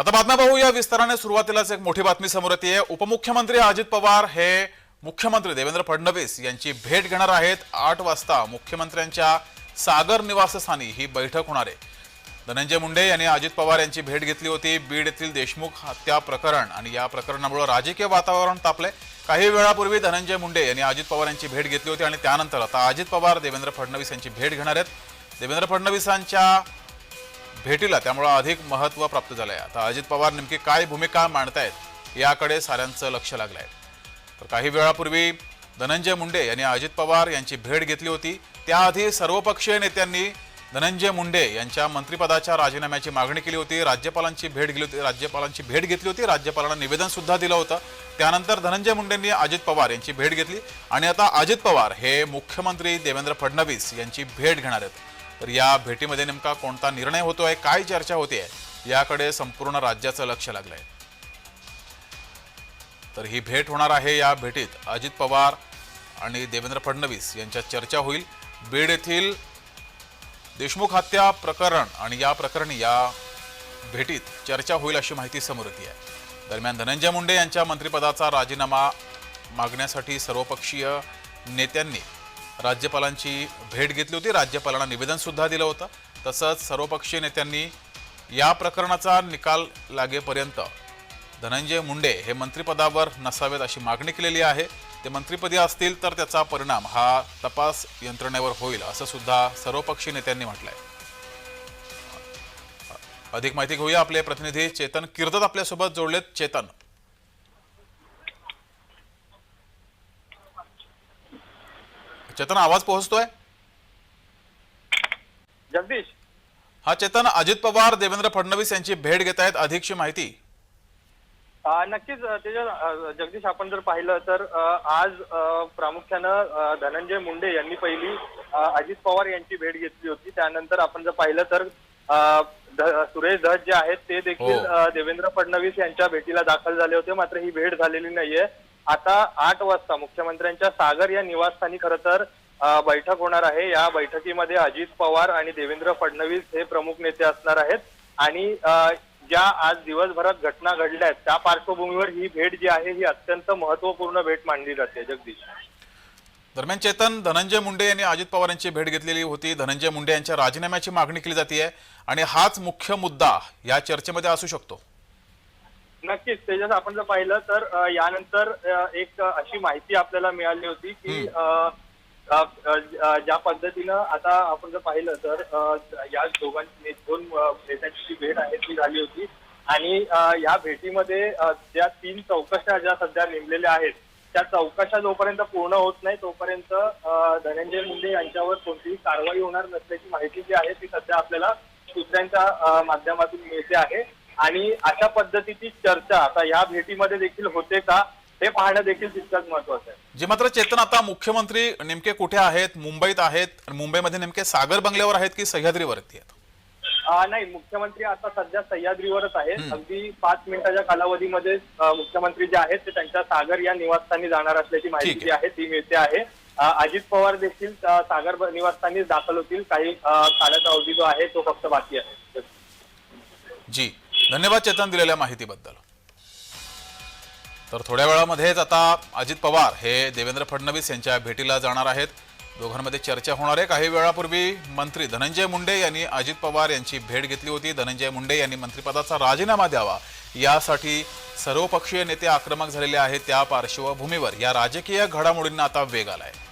आता बातम्या पाहूया. विस्ताराने सुरुवातीलाच एक मोठी बातमी समोर येते. उपमुख्यमंत्री अजित पवार हे मुख्यमंत्री देवेंद्र फडणवीस यांची भेट घेणार आहेत. आठ वाजता मुख्यमंत्र्यांच्या सागर निवासस्थानी ही बैठक होणार आहे. धनंजय मुंडे यांनी अजित पवार यांची भेट घेतली होती. बीड येथील देशमुख हत्या प्रकरण आणि या प्रकरणामुळे राजकीय वातावरण तापले. काही वेळापूर्वी धनंजय मुंडे यांनी अजित पवार यांची भेट घेतली होती आणि त्यानंतर आता अजित पवार देवेंद्र फडणवीस यांची भेट घेणार आहेत. देवेंद्र फडणवीसांच्या भेटीला त्यामुळं अधिक महत्त्व प्राप्त झालंय आता. अजित पवार नेमकी काय भूमिका मांडतायत याकडे साऱ्यांचं लक्ष लागलं आहे तर काही वेळापूर्वी धनंजय मुंडे यांनी अजित पवार यांची भेट घेतली होती. त्याआधी सर्वपक्षीय नेत्यांनी धनंजय मुंडे यांच्या मंत्रिपदाच्या राजीनाम्याची मागणी केली होती. राज्यपालांची भेट गेली होती. राज्यपालांची भेट घेतली होती. राज्यपालांना निवेदनसुद्धा दिलं होतं. त्यानंतर धनंजय मुंडेंनी अजित पवार यांची भेट घेतली. आणि आता अजित पवार हे मुख्यमंत्री देवेंद्र फडणवीस यांची भेट घेणार आहेत. तर या भेटीमध्ये नेमका कोणता निर्णय होतो आहे काय चर्चा होते याकडे संपूर्ण राज्याचं लक्ष लागलंय. तर ही भेट होणार आहे या भेटीत. अजित पवार आणि देवेंद्र फडणवीस यांच्यात चर्चा होईल. बीड येथील देशमुख हत्या प्रकरण आणि या प्रकरणी या भेटीत चर्चा होईल अशी माहिती समोर येते आहे. दरम्यान धनंजय मुंडे यांच्या मंत्रिपदाचा राजीनामा मागण्यासाठी सर्वपक्षीय नेत्यांनी राज्यपालांची भेट घेतली होती. राज्यपालांना निवेदनसुद्धा दिलं होतं. तसंच सर्वपक्षीय नेत्यांनी या प्रकरणाचा निकाल लागेपर्यंत धनंजय मुंडे हे मंत्रिपदावर नसावेत अशी मागणी केलेली आहे. ते मंत्रिपदी असतील तर त्याचा परिणाम हा तपास यंत्रणेवर होईल असं सुद्धा सर्वपक्षीय नेत्यांनी म्हटलंय. अधिक माहिती घेऊया. आपले प्रतिनिधी चेतन किर्दत आपल्यासोबत जोडलेत. चेतन. चेतन आवाज पोहोचतोय? जगदीश? हा चेतन अजित पवार देवेंद्र फडणवीस यांची भेट घेत आहेत अधिकची माहिती. नक्कीच अ, जगदीश आपण जर पाहिलं तर आज प्रामुख्यानं धनंजय मुंडे यांनी पहिली अजित पवार यांची भेट घेतली होती. त्यानंतर आपण जर पाहिलं तर सुरेश धस जे आहेत ते देखील हो. देवेंद्र फडणवीस यांच्या भेटीला दाखल झाले होते. मात्र ही भेट झालेली नाहीये. आता आठ वाजता मुख्यमंत्र्यांच्या सागर या निवासस्थानी खरं तर बैठक होणार आहे. या बैठकीमध्ये अजित पवार आणि देवेंद्र फडणवीस हे प्रमुख नेते असणार आहेत. आणि ज्या आज दिवसभरात घटना घडल्या आहेत त्या पार्श्वभूमीवर ही भेट जी आहे ही अत्यंत महत्त्वपूर्ण भेट मानली जाते. जगदीश. दरम्यान चेतन धनंजय मुंडे यांनी अजित पवार यांची भेट घेतलेली होती. धनंजय मुंडे यांच्या राजीनाम्याची मागणी केली जाते. आणि हाच मुख्य मुद्दा या चर्चेमध्ये असू शकतो. नक्कीच. त्याच्यात आपण जर पाहिलं तर अ, यानंतर अ, एक अशी माहिती आपल्याला मिळाली होती की अ, अ, अ, अ, ज्या पद्धतीनं आता आपण जर पाहिलं तर अ, या दोघांची दोन अ, नेत्यांची जी भेट आहे ती झाली होती. आणि अ, या भेटीमध्ये अ, ज्या तीन चौकशा ज्या सध्या नेमलेल्या आहेत त्या चौकशा जोपर्यंत पूर्ण होत नाही तोपर्यंत अ, धनंजय मुंडे यांच्यावर कोणतीही कारवाई होणार नसल्याची माहिती जी आहे ती सध्या आपल्याला सूत्रांच्या अ, माध्यमातून मिळते आहे. आणि अशा पद्धतीची चर्चा आता या भेटीमध्ये देखील होते का हे पाहणं देखील तितकंच महत्वाचं आहे. जे मात्र चेतन आता मुख्यमंत्री नेमके कुठे आहेत मुंबईत आहेत मुंबईमध्ये नेमके सागर बंगल्यावर आहेत की सह्याद्रीवरती आहेत? नाही मुख्यमंत्री आता सध्या सह्याद्रीवरच आहेत. अगदी पाच मिनिटाच्या कालावधीमध्ये मुख्यमंत्री जे आहेत ते त्यांच्या सागर या निवासस्थानी जाणार असल्याची माहिती जी आहे ती मिळते आहे. अजित पवार देखील सागर निवासस्थानीच दाखल होतील. काही काळाचा अवधी जो आहे तो फक्त बाकी आहे. जी. धन्यवाद चेतन दिलेल्या माहितीबद्दल. तर थोड्या वेळामध्येच आता अजित पवार हे देवेंद्र फडणवीस यांच्या भेटीला जाणार आहेत. दोघांमध्ये चर्चा होणार आहे. काही वेळापूर्वी मंत्री धनंजय मुंडे यांनी अजित पवार यांची भेट घेतली होती. धनंजय मुंडे यांनी मंत्रिपदाचा राजीनामा द्यावा यासाठी सर्वपक्षीय नेते आक्रमक झालेले आहेत. त्या पार्श्वभूमीवर या राजकीय घडामोडींना आता वेग आला आहे